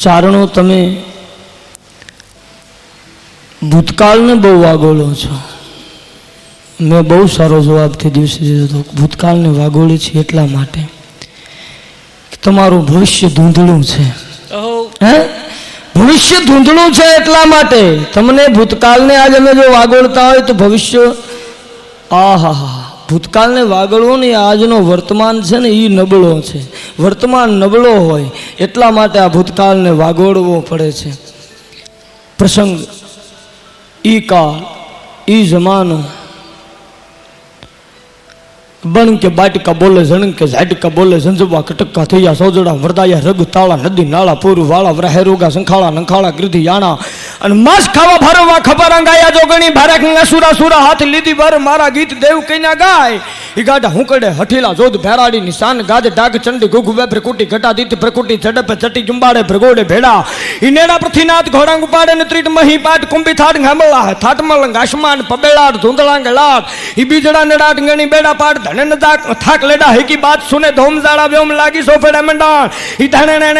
ચારણો તમે ભૂતકાળને બહુ વાગોળો છો. મેં બહુ સારો જવાબ તે દિવસે દીધો હતો. ભૂતકાળને વાગોળે છે એટલા માટે તમારું ભવિષ્ય ધૂંધળું છે. હે? ભવિષ્ય ધૂંધળું છે એટલા માટે. તમને ભૂતકાળને આજે અમે જો વાગોળતા હોય તો ભવિષ્ય આહા હા ભૂતકાળને વાગળવો ને આજનો વર્તમાન છે ને એ નબળો છે. વર્તમાન નબળો હોય એટલા માટે આ ભૂતકાળને વાગોળવો પડે છે. પ્રસંગ, ઈ કાળ, ઈ જમાનો બણ કે બાટકા બોલે જણ કે ઝાટકા બોલે ઝંઝવા કટકા થયા સોજડા વરદાયા રગ તાળા નદી નાળા, પૂરું વાળા, વરાહે રોગા, સંખાળા, નંખાળા, ગૃધિ યાણા. અને માસ ખાવા ભરવા ખબર અંગાયા જોગણી ભારે સુરા સુરા હાથ લીધી ભર મારા ગીત દેવ કઈના ગાય. ઈ ગાઢા હુંકડે હઠીલા જોધ ભેરાડી નિશાન ગાજ ડાગ ચંડી ગુઘ વેભ પ્રકુટી ઘટાદિત પ્રકુટી ઝડપે જટી જુંબાડે ભ્રગોડે ભેડા ઇનેડા પૃથ્વીનાથ ઘોડાંગ ઉપાડે ને ત્રીટ મહી પાટ કુંભી થાટ ઘામળા થાટમલંગ આસમાન પબેલાટ ધૂંધળાંગ લાટ ઈ બીજડા નડાટ ગણી બેડા પાટ ધને નજાક થાક લેડા હેકી બાત સુને ધોમ જાડા વ્યોમ લાગી સોફેડા મંડાણ ઈ ધણે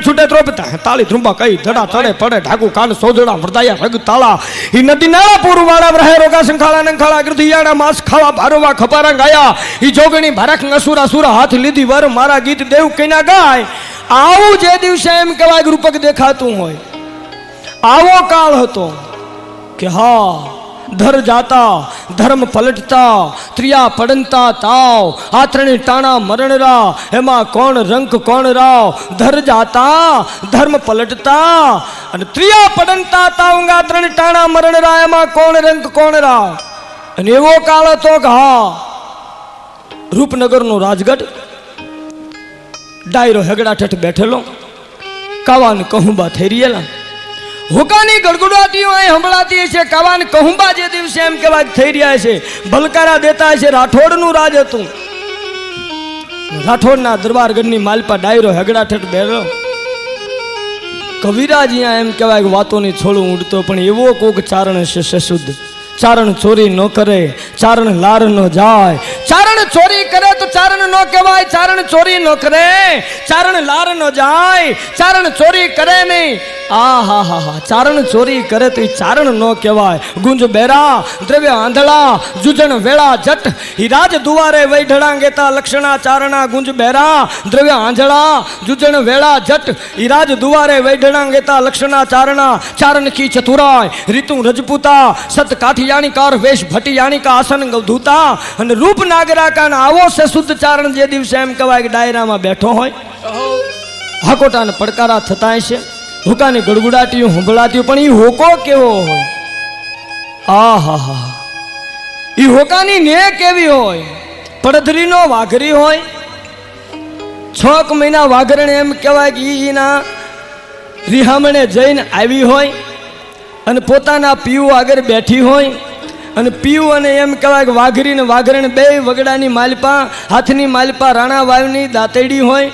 છૂટે ત્રોપ તાળી ધ્રુંબા કઈ ધડા ચડે પડે ઢાકુ કાન સોજડા વરદાયા રગ તાળા ઈ નદી નાળા પૂરવાળા રહે રોગા સંખાળા નંખાળા ગૃધિયાણા માસ ખાવા ભારોવા ખપારા ગાયા. ઈ જોગણી ભારક નસુરા સુરા હાથ લીધી વર મારા ગીત દેવ કઈના ગાય. આવું જે દિવસે એમ કહેવાય રૂપક દેખાતું હોય. આવો કાળ હતો કે હા, ધર જાતા, ધર્મ પલટતા, ત્રિયા પડંતા તાવ આત્રણી ટાણા મરણરા, એમાં કોણ રંક કોણ રાવ? ધર જાતા, ધર્મ પલટતા અને ત્રિયા પડંતા તાવ આત્રણી ટાણા મરણરા, એમાં કોણ રંક કોણ રાવ? અને એવો કાળ હતો કે હા, રૂપનગરનો રાજગઢ ડાયરો હેગડા ઠેઠ બેઠેલો, કાવાન કહુંબા થઈ રહેલા. હુકાની ગડગડાટીઓ અહીં સંભળાતી છે, કાવાન કહુંબા જે દિવસે એમ કહેવાય થઈ રહ્યા છે. ભલકારા દેતા છે રાઠોડનું રાજ હતું. રાઠોડના દરબારગઢની માલપા ડાયરો હેગડા ઠેઠ બેઠો કવિરાજ અહીંયા એમ કહેવાય વાતોની છોડું ઉડતો, પણ એવો કોક ચારણ છે, સશુદ્ધ. ચારણ ચોરી ન કરે, ચારણ લાર ન જાય. ચારણ ચોરી કરે તો ચારણ ન કહેવાય, ચારણ ચોરી ન કરે, ચારણ લાર ન જાય. ચારણ ચોરી કરે નહીં આ હા હા. હા ચારણ ચોરી કરે તો એ ચારણ ન કહેવાય. ગુંજ બેરા દ્રવ્ય આંધળા જુજણ વેળા જટ. હિરાજ દુવારે વૈઢળા ગેતા લક્ષણા ચારણા ગુંજ બેરા દ્રવ્ય આંધળા જુજણ વેળા જટ. હિરાજ દુવારે વૈઢળા ગેતા લક્ષણા ચારણા ચારણ કી ચતુરાય. રીતુ રજપૂતા સત કાઠિયાણીકાર વેશ ભટિયાણીકા આસન ગૌધૂતા અને રૂપ નાગરાકા આવો છે શુદ્ધ ચારણ જે દિવસે એમ કહેવાય કે ડાયરામાં બેઠો હોય. હાકોટાને પડકારા થતા છે. હુકાની ગડગડાટીઓ સંભળાતી પણ એ હોકો કેવો હોય? આ હા હા એ હોકાની ને કેવી હોય? પડધરીનો વાઘરી હોય? છોક મહિના વાઘરણ એમ કહેવાય કે એના રિહામણે જઈને આવી હોય અને પોતાના પીવું આગળ બેઠી હોય અને પીવું અને એમ કહેવાય કે વાઘરી ને વાઘરણ બે વગડાની માલપા, હાથની માલપા, રાણા વાવની દાંતેડી હોય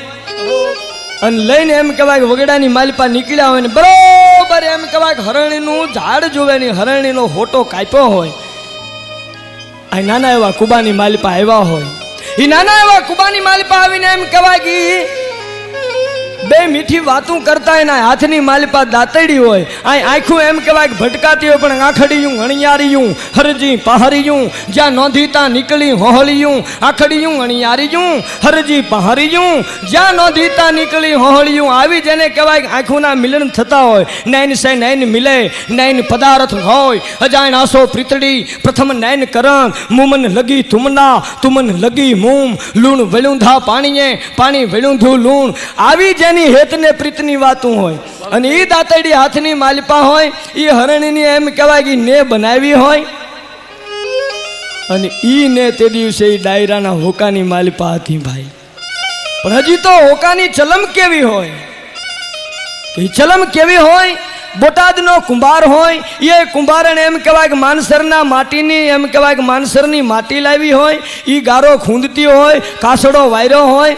અને લઈને એમ કહેવાય વગડાની માલપા નીકળ્યા હોય ને બરોબર એમ કહેવાય હરણીનું ઝાડ જોવે ને હરણીનો હોટો કાપ્યો હોય. આ નાના એવા કુબાની માલપા આવ્યા હોય. એ નાના એવા કુબાની માલપા આવીને એમ કહેવાય કે બે મીઠી વાતું કરતા એના હાથની માલપા દાતડી હોય. આ આખું એમ કહેવાય ભટકાતી હોય, પણ આખડિયું, અણિયારિયું, હરજી પહારિયું. જ્યાં નોંધીતા નીકળી, હોહળિયું, આખડિયું, અણિયારિયું, હરજી પહારિયું. જ્યાં નોંધીતા નીકળી, હોહળિયું, આવી જેને કહેવાય આંખોના મિલન થતા હોય. નૈન સે નૈન મિલે નૈન પદાર્થ હોય. અજાણ આસો પ્રીતડી પ્રથમ નૈન કરણ, મુમન લગી તુમના, તુમન લગી મૂમ. લૂણ વેલુંધા પાણીએ, પાણી વેલુંધું લૂણ. આવી જેની હેતને પ્રીતની વાતું હોય. અને એ દાંતડી હાથની માલિપા હોય એ હરણીની એમ કહેવાય કે ને બનાવી હોય. અને ઈ ને તે દિવસે એ ડાયરાના હોકાની માલિપા હતી ભાઈ. પણ હજી તો હોકાની ચલમ કેવી હોય? એ ચલમ કેવી હોય? બોટાદનો કુંભાર હોય એ કુંભારને એમ કહેવાય કે માનસરના માટીની, એમ કહેવાય કે માનસરની માટી લાવી હોય. એ ગારો ખૂંદતી હોય, કાસડો વાયરો હોય.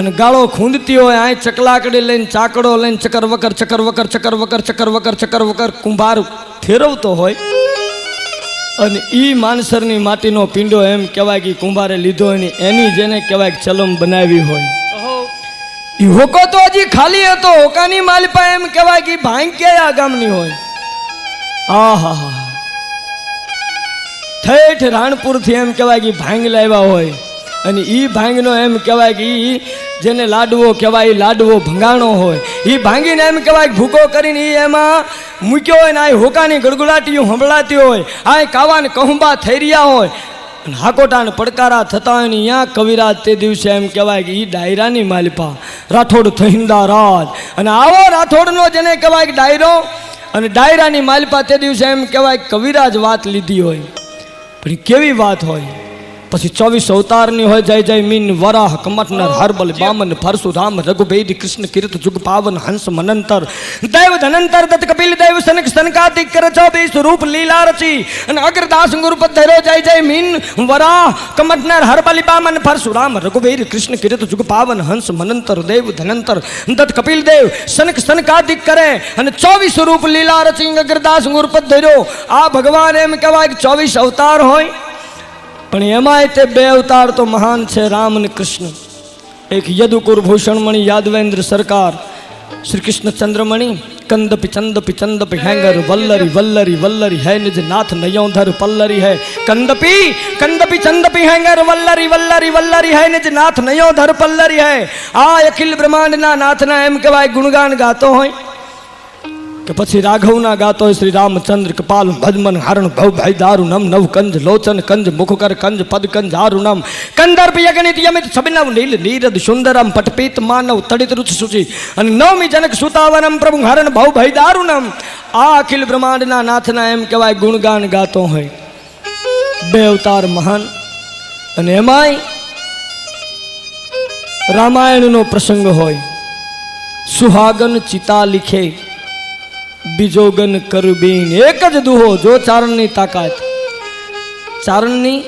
અને ગાળો ખૂંદતી હોય આ ચકલાકડી લઈને ચાકડો લઈને ચકર વકર ચકર વકર ચકર વકર ચકર વકર ચકર વકર કુંભાર ફેરવતો હોય. અને ઈ માનસરની માટીનો પિંડો એમ કહેવાય કે કુંભારે લીધો હોય ને એની જેને કહેવાય કે ચલમ બનાવી હોય. એ હોકો તો હજી ખાલી હતો હોકાની માલપા એમ કહેવાય કે ભાંગ કયા ગામની હોય. આ હા ઠેઠ રાણપુરથી એમ કહેવાય કે ભાંગ લાવ્યા હોય. અને ઈ ભાંગનો એમ કહેવાય કે જેને લાડવો કહેવાય, લાડવો ભંગાણો હોય. એ ભાંગીને એમ કહેવાય ભૂકો કરીને એ એમાં મૂક્યો હોય ને આ હોકાની ગડગડાટીઓ સંભળાતી હોય. આ કાવાને કહુંબા થઈ રહ્યા હોય. અને હાકોટાને પડકારા થતા હોય ને અહીંયા કવિરાજ તે દિવસે એમ કહેવાય કે એ ડાયરાની માલિપા. રાઠોડ થહિંદા રાજ. અને આવો રાઠોડનો જેને કહેવાય કે ડાયરો અને ડાયરાની માલિપા તે દિવસે એમ કહેવાય કવિરાજ વાત લીધી હોય. પણ કેવી વાત હોય? પછી ચોવીસ અવતારની હોય જય જય મીન વરાહ કમટનર હરબલ બામન પરશુરામ રઘુભેદ કૃષ્ણ કીર્ત જુગ પાવન હંસ મનંતર. દૈવ ધનંતર દત્ત કપિલ દેવ સનક સનકાદિક કર ચોબીસ રૂપ લીલા રચી અને અગ્રદાસ ગુરુપદ ધરો જય જય મીન વરાહ કમટનર હરબલ બામન પરશુરામ રઘુભેદ કૃષ્ણ કીર્ત જુગ પાવન હંસ મનંતર દેવ ધનંતર દત્ત કપિલ દેવ સનક સનકાદિક કરે અને ચોવીસ રૂપ લીલા રચી અગ્રદાસ ગુરુપદ ધર્યો આ ભગવાન એમ કહેવાય કે ચોવીસ અવતાર હોય. પણ એમાંય તે બે અવતાર તો મહાન છે, રામ અને કૃષ્ણ. એક યદુકુર ભૂષણમણી, યાદવેન્દ્ર સરકાર શ્રી કૃષ્ણ ચંદ્રમણી, કંદપી ચંદપી ચંદપી હેંગર, વલ્લરી વલ્લરી વલ્લરી હે નિજ નાથ નયોધર પલ્લરી હે. કંદપી કંદપી ચંદપી હેંગર, વલ્લરી વલ્લરી વલ્લરી હે નિજ નાથ નયોધર પલ્લરી હે. આ અખિલ બ્રહ્માંડના નાથના એમ કહેવાય, ગુણગાન ગાતો હોય. કે પછી રાઘવના ગાતો શ્રી રામચંદ્ર કપાલ ભજમન હરણ ભવ ભાઈ દારુ નમ નવ કંજ લોચન કંજ મુખકર કંજ પદ કંજ આરુણમ કંદર્ભ યગણિત યમિત સબિનવ નીલ નીરદ સુંદરમ પટપીત માનવ તડિત રુચ સુચિ. અને નવમી જનક સુતાવનમ પ્રભુ હરણ ભવ ભાઈ દારુણમ આ અખિલ બ્રહ્માંડના નાથના એમ કહેવાય ગુણગાન ગાતો હોય. બે અવતાર મહાન અને એમાંય રામાયણનો પ્રસંગ હોય. સુહાગન ચિતા લીખે. બીજો ગન કરબીન, એક જ દુહો જો ચારણની તાકાત. ચારણની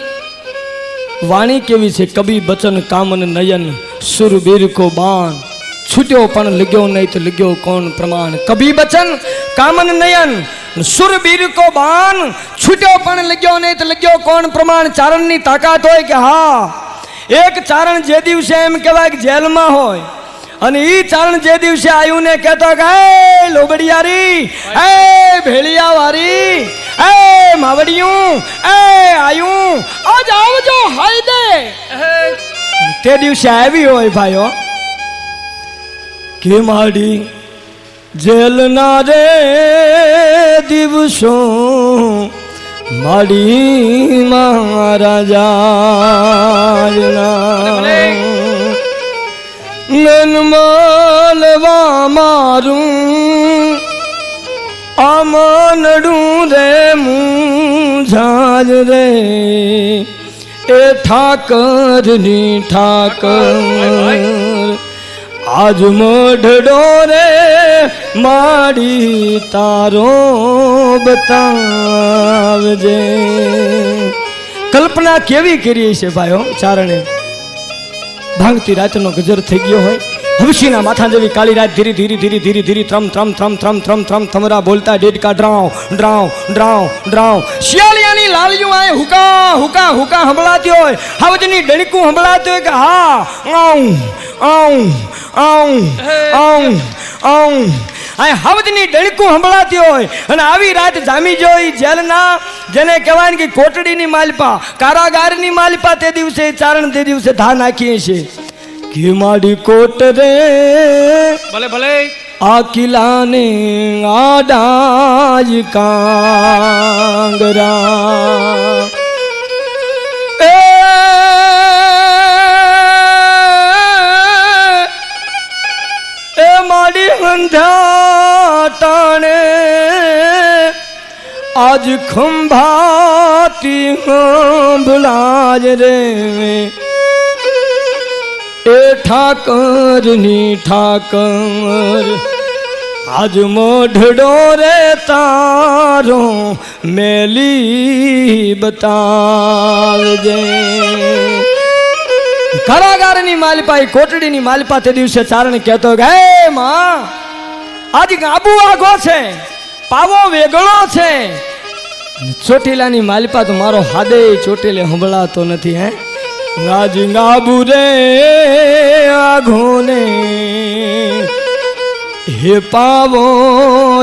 વાણી કેવી છે? કબી, બચન, કામન, નયન, સુરબીર કો બાણ. છૂટ્યો પણ લગ્યો નહીં તો લગ્યો કોણ પ્રમાણ? કબી, બચન, કામન, નયન, સુરબીર કો બાણ. છૂટ્યો પણ લગ્યો નહીં તો લગ્યો કોણ પ્રમાણ? ચારણની તાકાત હોય કે હા? એક ચારણ જે દિવસે એમ કહેવાય કે જેલમાં હોય અને ઈ ચરણ જે દિવસે આવ્યું ને કહેતો કે એ લોબડિયારી એ ભેળિયા વારી એ માવડિયું એ આયું, આજ આવજો હાય દે તે દિવસે આવી હોય ભાઈઓ, કે માડી જેલના રે દિવસો, માડી મહારાજા નનમાલવા મારું આમનડું રે મુંઝાજ રે એ ઠાકરની ઠાકર આજ મઢડો રે માડી તારો બતાવજે કલ્પના કેવી કરી છે ભાઈઓ ચારણે ભાંગતી રાતનો ગજર થઈ ગયો હોય. હવશીના માથા જેવી કાળી રાત ધીરે ધીરે ધીરે ધીરે ધીરે ત્રમ ત્રમ ત્રમ ત્રમ ત્રમ ત્રમ, થમરા બોલતા ડેડકા, ડ્રાવ ડ્રાવ ડ્રાવ ડ્રાવ. શિયાળિયાની લાલિયું આય હુકા હુકા હુકા હંભળાતી હોય. હવજની ડણકું હંભળાતી હોય કે હા, આઉં આઉં આઉં આઉં આઉં આ હવદની ડળકું સંભળાતી હોય. અને આવી રાત જામી જોઈ જેલના જેને કહેવાય ને કે કોટડીની માલપા કારાગારની માલપા તે દિવસે ચારણ તે દિવસે ધા નાખીએ છીએ. કિમાડી કોટ રે ભલે ભલે. આ કિલાને આડાજ કાંગરા. એ મારી હંધા ટાણે. આજ ખંભાતી હંભળાજ રે એ ઠાકરની ઠાકર. આજ મોઢડો રે તારો મેલી બતાવજે. કારાગારની માલપા, એ કોટડીની માલપા તે દિવસે ચારણ કહેતો કે, હે માં, આજ આબુ આઘો છે, પાવો વેગળો છે. ચોટીલાની માલપા તો મારો હાદે ચોટીલે હંભળાતો નથી, હે. આજ ગાબુ રે આઘો ને હે પાવો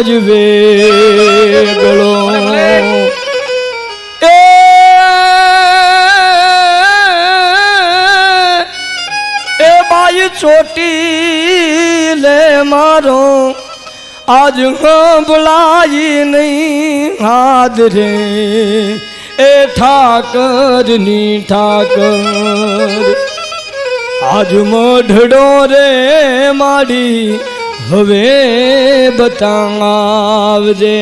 જ વેગળો. ચોટી લે મારો. આજ બોલાઈ નહીં હાથ રે. એ ઠાકર, ની ઠાકર. આજ મઢડો રે માડી, હવે બતાવજે.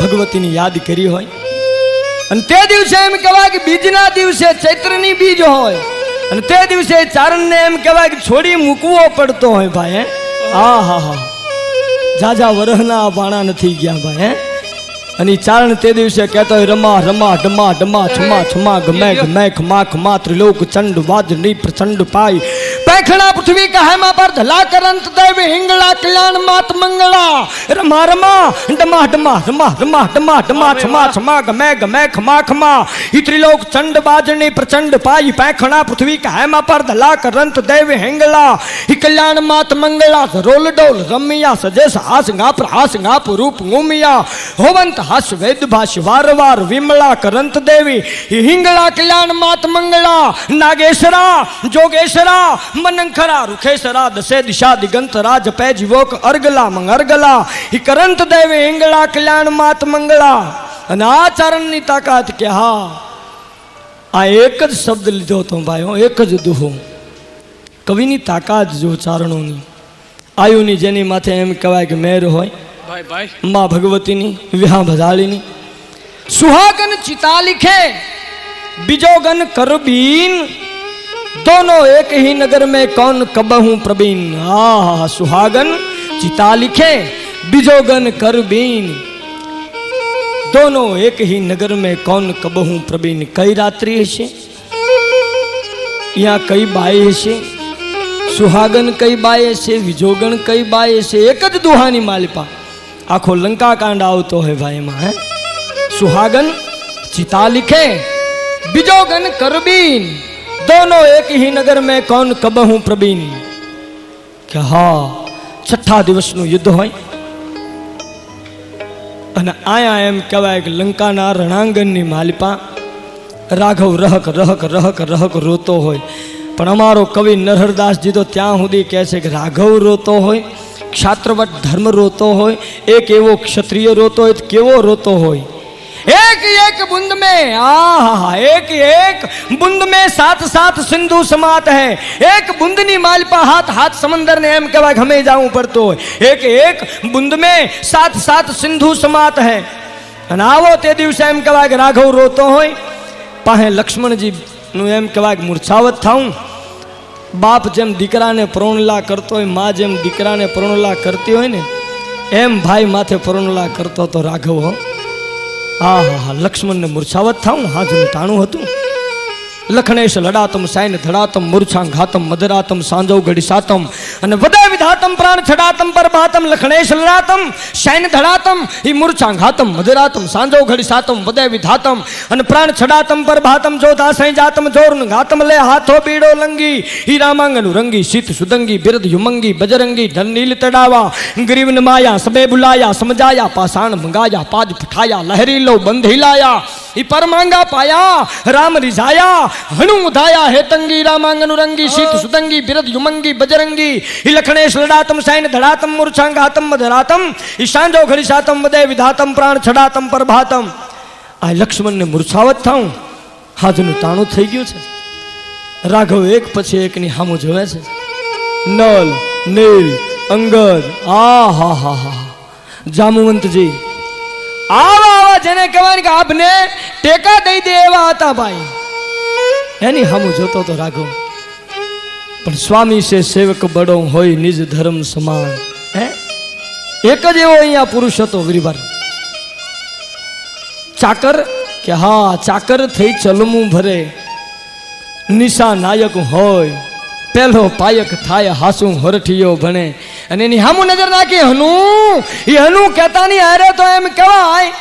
ભગવતીની યાદ કરી હોય. અને તે દિવસે એમ કહેવાય કે બીજના દિવસે ચૈત્રની બીજ હોય. અને તે દિવસે ચારણને એમ કહેવાય કે છોડી મૂકવો પડતો હોય ભાઈ, હે? હા હા જાજા વરહના બાણા નથી ગયા ભાઈ અને ચારણ તે દિવસે કહેતો હોય, રમા રમા, ડમા ડમા, છમા છમા, ગમે ગમે, ખમા ખમા, ત્રિલોક, ચંડ, વાજની, પ્રચંડ પાઈ पैखड़ा पृथ्वी का हेमा पर धला करंत देव हिंगला कल्याण मात मंगला। रमा रमा डमा डमा रमा रमा डमा डमा छमा छमा गमे गमे खमा खमा। ही त्रिलोक चंड बाजनी प्रचंड पाई पैखड़ा पृथ्वी का हेमा पर धला करंत देव हिंगला। ही कल्याण मात मंगला रोल डोल रमिया सजे हास गाप हास गाप रूप गुमिया होवंत हास वेद भाष वार वार विमला करंत देवी। ही हिंगला कल्याण मात मंगला। नागेश्वरा जोगेश्वरा મનંખરા રૂખેસરા દસે દિશા દિગંતરા પે જીવોક અર્ગલા મંગ અર્ગલા. હિ કરંત દેવે એંગળા કલ્યાણ માત મંગળા. અને આ ચરણની તાકાત કે હા આ એક જ શબ્દ લીધો તો ભાઈઓ એક જ દુહો. કવિની તાકાત જો ચારણોની. આયુની જેની માથે એમ કહેવાય કે મેર હોય. મા ભગવતીની વિહા ભજાળીની. સુહાગન ચિતા લિખે બીજો ગન કરબીન. दोनों एक ही नगर में कौन कबहू प्रवीण आ सुहागन चिता लिखे बिजोगन करबीन दोनों एक ही नगर में कौन कबहू प्रवीण कई रात्रि હશે यहाँ कई બાઈ હશે સુહાગન કઈ બાય છે વિજોગણ કઈ બાય છે એક જ દુહાની માલિપા આખો લંકા કાંડ આવતો હોય ભાઈ એમાં હે સુહાગન चिता लिखे बिजोगन करबीन दोनों एक ही नगर में कौन कबहू प्रवीण કે હા છઠ્ઠા દિવસનું યુદ્ધ હોય અને આયા એમ કહેવાય કે લંકાના રણાંગણની માલિપા રાઘવ રહક રહક રહક રહક રોતો હોય પણ અમારો કવિ નરહરદાસજી તો ત્યાં સુધી કહે છે કે રાઘવ રોતો હોય ક્ષાત્રવટ ધર્મ રોતો હોય એક એવો ક્ષત્રિય રોતો હોય તો કેવો રોતો હોય एक एक बूंद में आ एक एक बूंद में साथ साथ सिंधु समात है एक बूंदनी मालपा हाथ हाथ समंदर ने एम कहा हमें जाऊं पड़तो है एक एक बूंद में साथ साथ सिंधु समात है અને આવો તે દિવસે એમ કહેવાય કે રાઘવ રોતો હોય પાસે લક્ષ્મણજી નું એમ કહેવાય કે મૂર્છાવત થાઉં બાપ જેમ દીકરાને પ્રોણલા કરતો હોય મા જેમ દીકરાને પ્રોણલા કરતી હોય ને એમ ભાઈ માથે પ્રોણલા કરતો તો રાઘવ હો હા હા હા, લક્ષ્મણને મૂર્છાવત થાઉં, હાજનું ટાણું હતું. લખણેશ લડાતમ, સાયન ધડાતમ મૂર્છાં ઘાતમ મદરાતમ સાંજવ ઘડી સાતમ અને વદય વિધાતમ પ્રાણ છડાતમ પરભાતમ લખણેશ લડાતમ, શૈન ધડાતમ, ઈ મૂર્છાં ઘાતમ મદરાતમ સાંજવ ઘડી સાતમ વદય વિધાતમ. અને પ્રાણ છડાતમ પરભાતમ જો સૈ જાતમ જોરન ઘાતમ, લે હાથો બીડો લંગી, ઈ રામાંગનું રંગી શીત સુદંગી, બિરદ યુમંગી, બજરંગી ધન નીલ તડાવા, ગ્રીવન માયા, સબે બુલાયા, સમજાયા, પાષાણ મંગાયા, પાજ પઠાયા, લહેરી લો બંધી હિલાયા. ઈ પરમાંગા પાયા રામ રિઝાયા હણુ ઉધાયા હેતંગી રામાંગનું રંગી શીત સુદંગી બિરદ યુમંગી બજરંગી. ઈ લખણેશ લડાતમ સૈન ધડાતમ મૂર્છાંગાતમ મધરાતમ. ઈ સાંજો ઘડી સાતમ વદે વિધાતમ પ્રાણ છડાતમ પરભાતમ. આ લક્ષ્મણને મૂર્છાવત થાઉં. હાજનું તાણું થઈ ગયું છે. રાઘવ એક પછી એકની હામું જોવે છે. નલ નીલ અંગદ આ હા હા હા. જામુવંતજી આવા આવા જેને કહેવાય કે આપને ટેકા દઈ દે એવા હતા ભાઈ. એની હમું જોતો તો રાઘવ. પણ સ્વામી છે સેવક બડો હોય નિજ ધર્મ સમાન. હે? એક જ એવો અહીંયા પુરુષ હતો ગરીબર ચાકર કે હા, ચાકર થઈ ચલમું ભરે. નિશા નાયક હોય, પેલો પાયક થાય, હાસું હરઠિયો ભણે. અને એની હામું નજર નાખી, હનુ, એ હનુ કહેતાની હારે તો એમ કહેવાય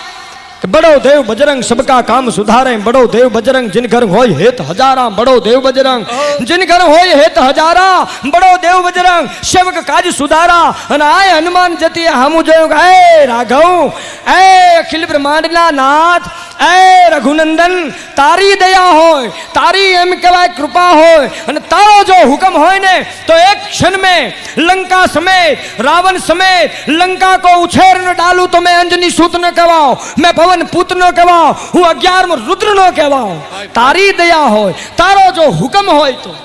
બડો દેવ બજરંગ સબકા કામ સુધારે, બડો દેવ બજરંગ જિન ઘર હોય હેત હજારા, બડો દેવ બજરંગ જિન ઘર હોય હેત હજારા, બડો દેવ બજરંગ સેવક કાજ સુધારા, અને આય હનુમાન જતી હામું જોયું હે રાઘવ, એ અખિલ બ્રહ્માંડના નાથ, એ રઘુનંદન, તારી દયા હોય, તારી એમ કહેવાય કૃપા હોય, અને તારો જો હુકમ હોય ને, તો એક ક્ષણ મેં, લંકા સમેત રાવણ સમેત લંકા કો ઉછેર ન ડાલું તો મેં અંજની સૂત ન કહેવાઓ મેં ભવન પૂત ન કહેવાઓ, હું અગિયારમો રુદ્ર ન કહેવાઓ. તારી દયા હોય, તારો જો હુકમ હોય તો.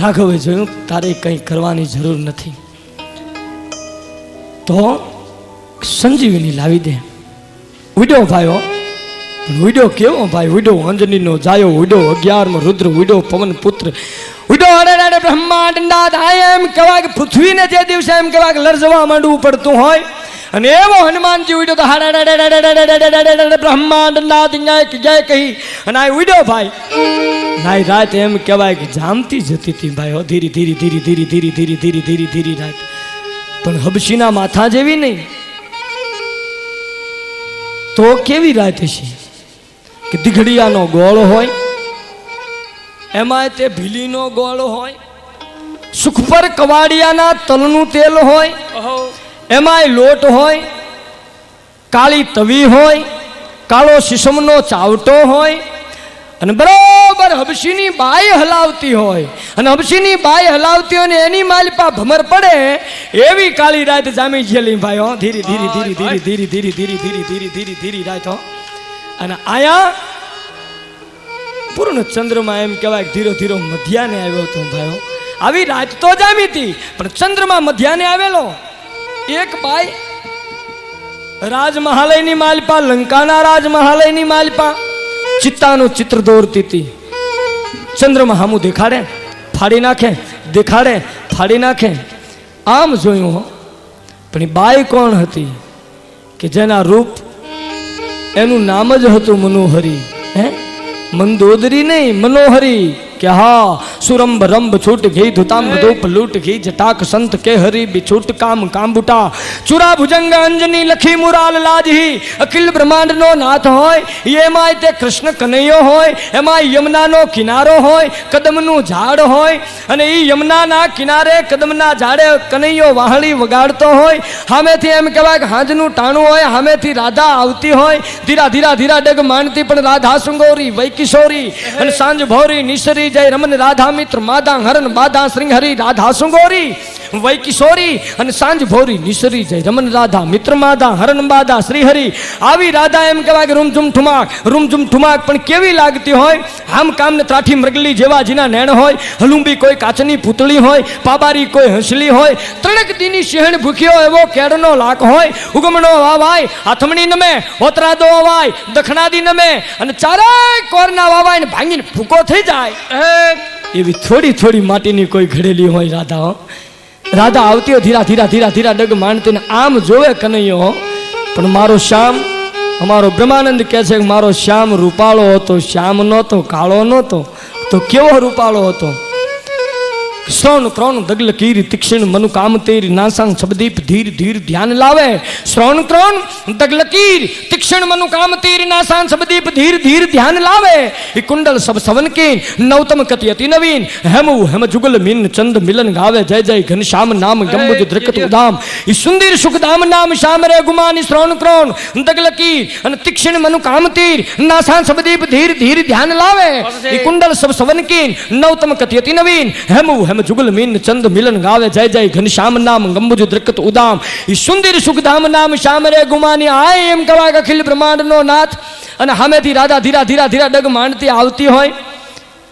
રાઘવે જોયું, તારે કંઈ કરવાની જરૂર નથી. તો સંજીવની લાવી દે. ઉડ્યો ભાઈઓ ઉડ્યો કેવો ભાઈ? ઉડ્યો અંજનીનો જાયો, ઉડ્યો અગિયારમો રુદ્ર, ઉડ્યો પવન પુત્ર. ઉડ્યો અડે અડે બ્રહ્માંડ નાદ. આ એમ કહેવાય કે પૃથ્વીને જે દિવસે એમ કહેવાય કે લરજવા માંડવું પડતું હોય અને એવો હનુમાનજી ઉડ્યો તો હાડા અડે અડે અડે અડે અડે અડે અડે અડે બ્રહ્માંડ નાદ ન્યાય જય કહી અને આ ઉડ્યો ભાઈ નાઈ રાત એમ કહેવાય કે જામતી જતી હતી ભાઈ ધીરે ધીરે ધીરે ધીરે ધીરે ધીરે ધીરે ધીરે ધીરી રાત પણ હબશીના માથા જેવી નહીં તો કેવી રાત છે કે દીઘડિયાનો ગોળ હોય એમાં તે ભીલીનો ગોળ હોય સુખપર કવાડિયાના તલનું તેલ હોય એમાંય લોટ હોય કાળી તવી હોય કાળો શીશમનો ચાવટો હોય અને બરાબર હબશીની બાય હલાવતી હોય અને હબશીની બાય હલાવતી હોય ને એની માલિપા ભમર પડે એવી કાળી રાત જામી ગયેલી ભાઈ હો ધીરે ધીરે ધીરે ધીરી ધીરે ધીરે ધીરે ધીરે ધીરે ધીરે ધીરી રાત હો અને આયા પૂર્ણ ચંદ્રમાં એમ કહેવાય ધીરો ધીરો મધ્યાને આવ્યો હતો ભાઈઓ આવી રાત તો જામી હતી પણ ચંદ્રમાં મધ્યાને આવેલો એક બાઈ રાજમહાલયની માલપા, લંકાના રાજમહાલયની માલપા, ચિત્તાનું ચિત્ર દોરતી હતી. ચંદ્રમાં હામું દેખાડે, ફાડી નાખે, દેખાડે, ફાડી નાખે. આમ જોયું હો, પણ એ બાઈ કોણ હતી કે જેના રૂપ એનું નામ જ હતું મનોહરી, હે? મંદોદરી નહીં, મનોહરી. કે હા સુરંભ રંભ છૂટ ઘી ધુતામ ધૂપ લૂટ ઘી જટાક સંત કે હરી બિછૂટ કામ કાંબુટા. ચુરા ભુજંગ અંજની લખી મુરાલ લાજહી. અખિલ બ્રહ્માંડનો નાથ હોય એમાંય તે કૃષ્ણ કનૈયો હોય એમાં યમુનાનો કિનારો હોય કદમનું ઝાડ હોય અને એ યમુનાના કિનારે કદમના ઝાડે કનૈયો વાહળી વગાડતો હોય. સામેથી એમ કહેવાય કે હાંજનું ટાણું હોય સામેથી રાધા આવતી હોય. ધીરા ધીરા ધીરા ડગ માંડતી પણ રાધા સુંગોરી વૈ કિશોરી અને સાંજ ભોરી નિશરી જય રમન રાધા મિત્ર માદા હરણ બાધા શ્રીહરી રાધા સુંગોરી વૈ કિશોરી અને સાંજ ભોરી નિસરી જય. રમન રાધા મિત્ર માધા હરણ બાધા શ્રીહરી. આવી રાધા એમ કહેવાય કે રૂમઝુમ ઠુમાક. રૂમઝુમ ઠુમાક પણ કેવી લાગતી હોય? આમ કામને ત્રાઠી મૃગલી જેવા જીના નેણ હોય હલુંબી કોઈ કાચની પૂતળી હોય પાબારી કોઈ હંસલી હોય ત્રણક દીની શહેણ ભૂખ્યો એવો કેળનો લાક હોય ઉગમણો વાવાય હાથમણી નમે હોતરાદો અવાય દખણાદી નમે અને ચારેય કોરના વાવાય ને ભાંગીને ભૂકો થઈ જાય. એવી થોડી થોડી માટીની કોઈ ઘડેલી હોય રાધા હો. રાધા આવતી ધીરા ધીરા ધીરા ધીરા ડગ માનતી આમ જોવે કનૈયો પણ મારો શ્યામ, અમારો બ્રહ્માનંદ કહે છે કે મારો શ્યામ રૂપાળો હતો, શ્યામ નહોતો, કાળો નહોતો, તો કેવો રૂપાળો હતો? श्रवण क्रौण दगल कीर तीक्षण मनु काम तेर नासांग शबदीप धीर धीर ध्यान लावे श्रवण क्रौण दगल कीर तीक्षण मनु काम तेर नासांग शबदीप धीर धीर ध्यान लावे कुंडल सब सवन के नवतम कति अति नवीन हेम हेम जुगल मीन चंद मिलन गावे जय जय घन श्याम नाम गंबुज दृकत उदाम ई सुंदर सुखधाम नाम श्याम रे गुमान श्रवण क्रौण दगल कीर अन तीक्षण मनु काम तेर नासांग शबदीप धीर धीर ध्यान लावे कुंडल सब सवन के नवतम कति अति नवीन हम હેમ જુગલ મીન ચંદ મિલન ગાવે, જય જય ઘનશ્યામ નામ, ગંબુજ દ્રકત ઉદામ. ઈ સુંદર સુખધામ નામ શ્યામ રે ગુમાની આય એમ કહેવાય કે અખિલ બ્રહ્માંડનો નાથ. અને હામેથી રાધા ધીરા ધીરા ધીરા ડગ માંડતી આવતી હોય.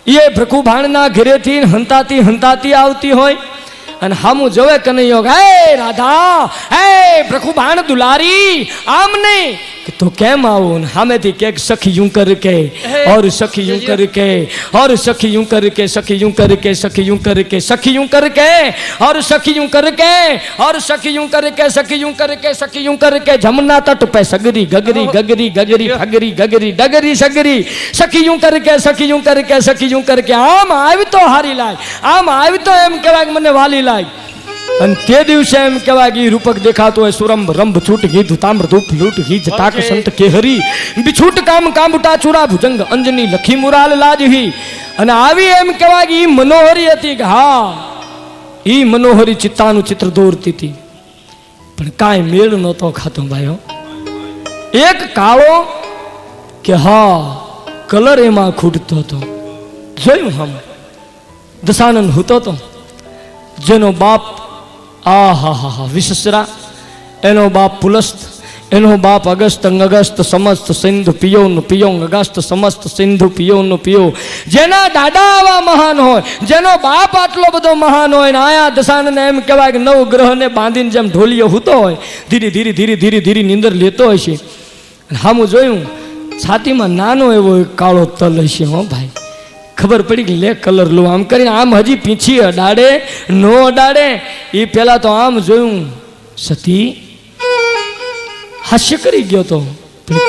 એ ભ્રખુભાણના ઘરેથી હંતાતી હંતાતી આવતી હોય. અને હામું જોવે કનૈયો હે રાધા, હે ભ્રખુભાણ દુલારી, આમ નહીં કે તું કેમ આવું ને સામેથી કે સખી યું કર કે ઓર સખી યું કર કે ઓર સખી યું કર કે સખી યું કર કે સખી યું કર કે સખી યું કર કે ઓર સખી યું કર કે ઓર સખી યું કર કે સખી યું કર કે સખી યું કર કે જમના તટ પે સગરી ગગરી ગગરી ગગરી ફગરી ગગરી ડગરી સગરી સખી યું કર કે સખી યું કર કે સખી યું કર કે આમ આવી તો હારી લાય આમ આવી તો એમ કહેવાય મને વાલી લાય અને તે દિવસે એમ કહેવાય કે રૂપક દેખાતો હોય સુરમ રંભ છૂટ ગીધ તામ્ર ધૂપ લૂટ ગીજ તાક સંત કેહરી બિછૂટ કામ કામુટા ચુરા ભુજંગ અંજની લખી મુરાલ લાજહી. અને આવી એમ કહેવાય કે ઈ મનોહરી હતી કે હા ઈ મનોહરી ચિત્તાનું ચિત્ર દોરતી હતી. પણ કાંઈ મેળ નહોતો ખાતો ભાઈઓ એક કાળો કે હા કલર એમાં ખૂટતો હતો. જોયું હમ? દશાનંદ હોતો તો. જેનો બાપ આ હા હા હા વિશેષરા. એનો બાપ પુલસ્ત, એનો બાપ અગસ્ત અગસ્ત સમસ્ત, સિંધુ પિયો નું પિયો અગસ્ત, સમસ્ત, સિંધુ પિયો પિયો. જેના દાદા આવા મહાન હોય, જેનો બાપ આટલો બધો મહાન હોય, ને આયા દશાનને એમ કહેવાય કે નવ ગ્રહને બાંધીને જેમ ઢોલિયો હૂતો હોય, ધીરે ધીરે ધીરે ધીરે ધીરે નીંદર લેતો હોય છે. હામું જોયું, છાતીમાં નાનો એવો કાળો તલ હશે, હો ભાઈ. ખબર પડી કે લે કલર લો. આમ કરીને આમ હજી પીછી અડાડે, નો અડાડે. એ પહેલાં તો આમ જોયું. સતી, હાસ્ય કરી ગયો તો.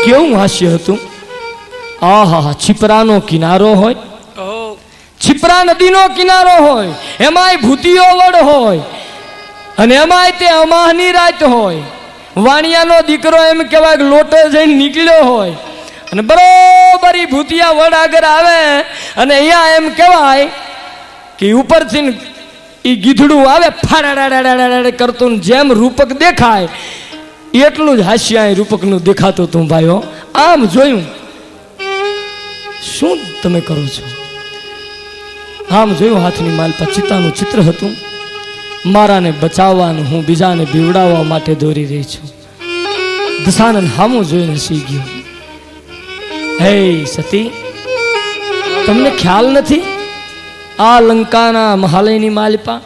કેવું હાસ્ય હતું? આ હા છીપરાનો કિનારો હોય. છીપરા નદીનો કિનારો હોય. એમાંય ભૂતિઓ વડ હોય. અને એમાંય તે અમાહની રાત હોય. વાણિયાનો દીકરો એમ કહેવાય લોટે જઈને નીકળ્યો હોય. અને બરોબર ભૂતિયા વડ આગળ આવે અને અહીંયા એમ કહેવાય કે ઉપરથી એ ગીધડું આવે ફાડાડાડાડાડા કરતું જેમ રૂપક દેખાય, એટલું જ હાસ્ય અહીં રૂપકનું દેખાતું હતું ભાઈઓ. આમ જોયું. શું તમે કરો છો? આમ જોયું હાથની માલપા ચિત્તાનું ચિત્ર હતું. મારાને બચાવવાનું, હું બીજાને બીવડાવવા માટે દોરી રહી છું. દશાનંદ હામું જોઈને સી ગયો. હે સતી, તમને ખ્યાલ નથી? આ લંકાના મહાલયની માલિપા,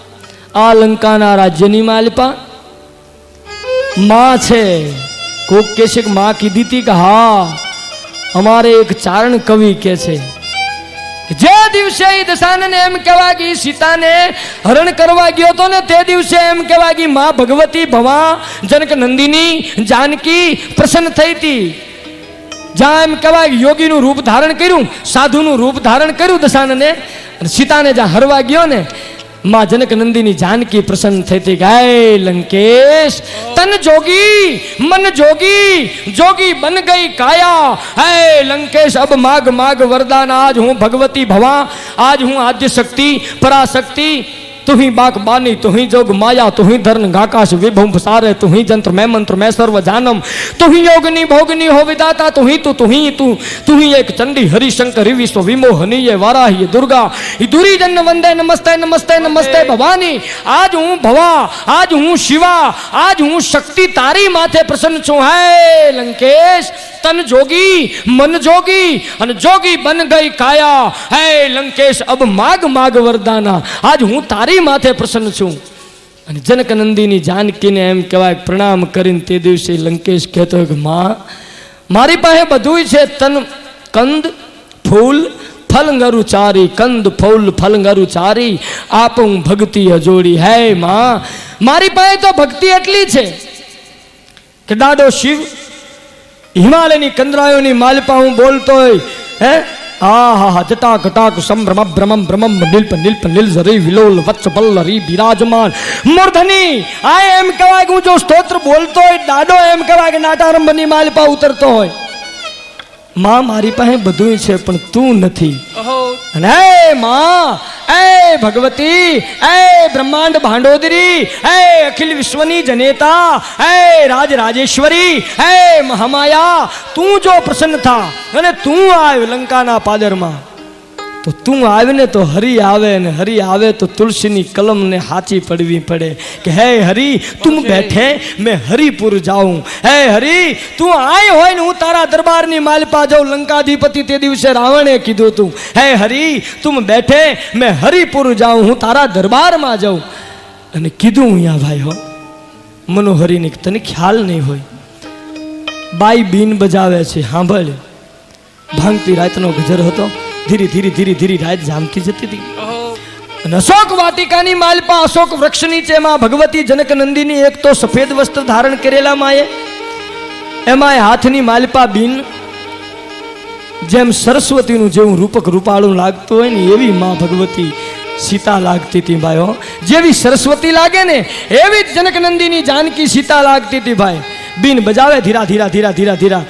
આ લંકાના રાજ્યની માલિપા? માં છે. કોક કે છે કે માં કીધી હતી કે હા, અમારે એક ચારણ કવિ કે છે જે દિવસે દશાનને એમ કહેવા ગઈ, સીતાને હરણ કરવા ગયો હતો ને તે દિવસે એમ કહેવા ગઈ, માં ભગવતી ભવા, જનક નંદિની, જાનકી, પ્રસન્ન થઈ હતી જ્યાં એમ કહેવાય યોગીનું રૂપ ધારણ કર્યું, સાધુનું રૂપ ધારણ કર્યું દશાનને સીતાને જ્યાં હરવા ગયો ને, માં જનક નંદીની જાનકી પ્રસન્ન થઈ હતી. ગાય લંકેશ, તન જોગી, મન જોગી જોગી બન ગઈ કાયા. હે લંકેશ, અબ માગ માગ વરદાન. આજ હું ભગવતી ભવા, આજ હું આદ્ય શક્તિ પરાશક્તિ तुम्ही बागबानी तुम्ही जोग माया तुम्ही धर्म घाकाश विभुम सारे तुम्ही जंत्र मैं मंत्र मैं सर्व जानम। तुम्ही योगनी भोगनी हो विदाता तुम्ही तू तुम्ही तू तुम्ही एक चंडी हरि शंकर विश्व विमोहनी ये वारा ये दुर्गा। ये दूरी जन वंदे नमस्ते नमस्ते नमस्ते। भवानी। आज हूँ भवा आज हूँ शिवा आज हूँ शक्ति तारी माथे प्रसन्न छो। है लंकेश तन जोगी मन जोगी अन जोगी बन गई काया। है लंकेश अब माग माग वरदाना। आज हूँ तारी તારી માથે પ્રસન્ન છું. અને જનકનંદીની જાનકીને એમ કહેવાય, પ્રણામ કરીને તે દિવસે લંકેશ કહેતો કે, માં, મારી પાસે બધું છે. તન, કંદ, ફૂલ, ફલંગરુ ચારી, કંદ, ફૂલ, ફલંગરુ ચારી. આપું ભક્તિ અજોડી. હે માં, મારી પાસે તો ભક્તિ એટલી છે કે દાડો શિવ હિમાલયની કંદરાયોની માલપા હું બોલતો હોય, હે? હા જટા કટાક સંભ્રમ ભ્રમમ ભ્રમમ નીલ્પ નીલ્પ નીલઝરી વિલોલ વત્સ પલ્લરી બિરાજમાન મૂર્ધની આ એમ કહેવાય કે હું જો સ્તોત્ર બોલતો હોય દાડો એમ કહેવાય કે નાટારંભની માલપા ઉતરતો હોય માં મારી પાસે બધું છે પણ તું નથી. અને એ માં એ ભગવતી એ બ્રહ્માંડ ભાંડોદરી એ અખિલ વિશ્વની જનેતા એ રાજ રાજેશ્વરી એ મહામાયા તું જો પ્રસન્ન થા અને તું આવ લંકાના પાદરમાં. તો તું આવીને તો હરી આવે ને હરી આવે તો તુલસીની કલમને હાચી પડવી પડે કે હે હરી તું બેઠે મેં હરિપુર જાઉં. હે હરી તું આય હોય ને હું તારા દરબારની માલપા જાઉં. લંકાધિપતિ તે દિવસે રાવણે કીધું તું હે હરી તું બેઠે મેં હરિપુર જાઉં હું તારા દરબારમાં જાઉં. અને કીધું અહીંયા ભાઈ હો મનોહરીને તને ખ્યાલ નહીં હોય. બાઈ બીન બજાવે છે સાંભળ. ભાંગતી રાતનો ગજર હતો. ધીરે ધીરે ધીરે ધીરે રાત જામતી જતી હતી અશોક વાટિકાની માલપા અશોક વૃક્ષ નીચે માં ભગવતી જનક નંદીની એક તો સફેદ વસ્ત્ર ધારણ કરેલા માએ એમાં હાથની માલપા બિન જેમ સરસ્વતીનું જેવું રૂપક રૂપાળું લાગતું હોય ને એવી માં ભગવતી સીતા લાગતી હતી ભાઈ જેવી સરસ્વતી લાગે ને એવી જ જનકનંદીની જાનકી સીતા લાગતી હતી ભાઈ. બિન બજાવે ધીરા ધીરા ધીરા ધીરા ધીરા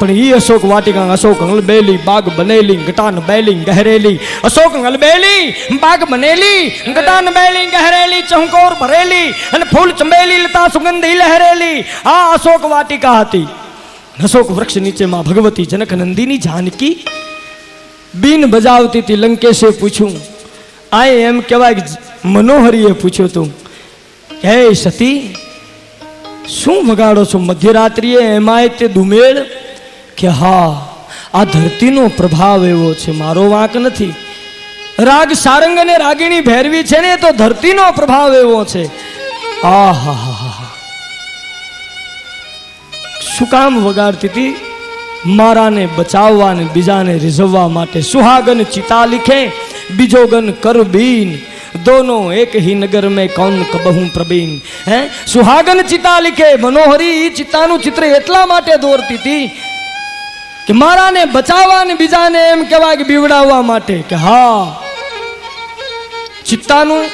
પણ ઈ અશોક વાટિકા અશોક હલબેલી બાગ બનેલી ગટાન બેલી ગહેરેલી અશોક હલબેલી બાગ બનેલી ગટાન બેલી ગહેરેલી ચંકોર ભરેલી અને ફૂલ ચંબેલી લતા સુગંધી લહેરેલી આ અશોક વાટિકા હતી અશોક વૃક્ષ નીચેમાં ભગવતી જનક નંદીની જાનકી બીન બજાવતી હતી લંકેશે પૂછ્યું આ એમ કહેવાય કે મનોહરીએ પૂછ્યું તું હે સતી શું વગાડો છો મધ્યરાત્રિએ એમાંય તે દુમેળ કે હા આ ધરતીનો પ્રભાવ એવો છે મારો વાંક નથી રાગ સારંગ અને રાગીણી ભૈરવી છે ને એ તો ધરતીનો પ્રભાવ એવો છે આ હા હા હા હા શું કામ વગાડતી હતી મારાને બચાવવા ને બીજાને રીઝવવા માટે સુહાગન ચિતા લીખે બીજો ગન કરબીન દોનો એક ही નગર में कौन कबहू प्रवीण હે સુહાગન ચિતા લીખે મનોહરી ઈ ચિત્તાનું ચિત્ર એટલા માટે દોરતી હતી કે મારાને બચાવવા ને બીજાને એમ કહેવાય કે બીવડાવવા માટે કે હા. ચિત્તાનું,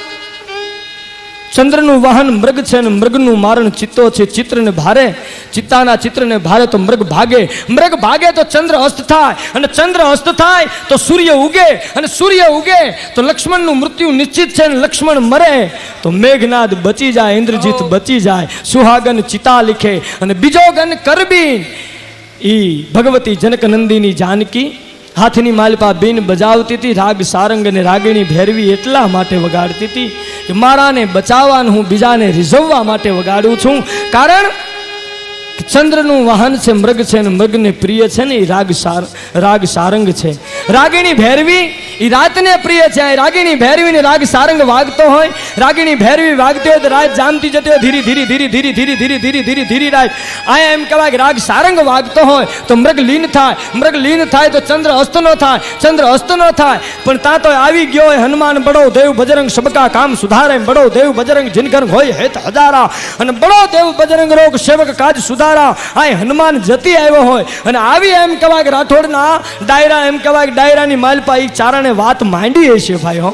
ચંદ્રનું વાહન મૃગ છે અને મૃગનું મારણ ચિત્તો છે, ચિત્રને ભારે, ચિત્તાના ચિત્રને ભારે તો મૃગ ભાગે. મૃગ ભાગે તો ચંદ્ર અસ્ત થાય અને ચંદ્ર અસ્ત થાય તો સૂર્ય ઉગે અને સૂર્ય ઉગે તો લક્ષ્મણનું મૃત્યુ નિશ્ચિત છે અને લક્ષ્મણ મરે તો મેઘનાદ બચી જાય, ઇન્દ્રજીત બચી જાય, સુહાગન ચિતા લીખે અને બીજો ગન કરબીન ઈ ભગવતી જનક નંદીની જાનકી હાથની માલપા બીન બજાવતી હતી, રાગ સારંગ અને રાગીણી ભેરવી એટલા માટે વગાડતી હતી કે મારાને બચાવવાનું હું બીજાને રીઝવવા માટે વગાડું છું. કારણ ચંદ્રનું વાહન છે, મૃગ છે અને મૃગને પ્રિય છે ને એ રાગ સાર, રાગ સારંગ છે. રાગીણી ભેરવી એ રાતને પ્રિય છે. આ રાગીણી રાગ સારંગ વાગતો હોય. રાગીણી ભેરવી વાગતી હોય તો રાત જામતી જતી હોય. ધીરી ધીરી ધીરી ધીરી ધીરી ધીરી ધીરી ધીરી ધીરી રાત. આયા એમ કહેવાય કે રાગ સારંગ વાગતો હોય તો મૃગ લીન થાય. મૃગ લીન થાય તો ચંદ્ર અસ્ત ન થાય. ચંદ્ર અસ્ત ન થાય. પણ ત્યાં તો આવી ગયો હોય હનુમાન બડો દેવ બજરંગ સબકા કામ સુધારે. બડો દેવ બજરંગ જિનકર હોય હેત હજારા. અને બડો દેવ બજરંગ રોગ સેવક કાજ સુધારા. આ હનુમાન જતી આવ્યો હોય. અને આવી એમ કહેવાય કે રાઠોડના ડાયરા, એમ કહેવાય કે ડાયરાની માલપા એ ચારણે કારણે વાત માંડીએ છીએ ભાઈ હો.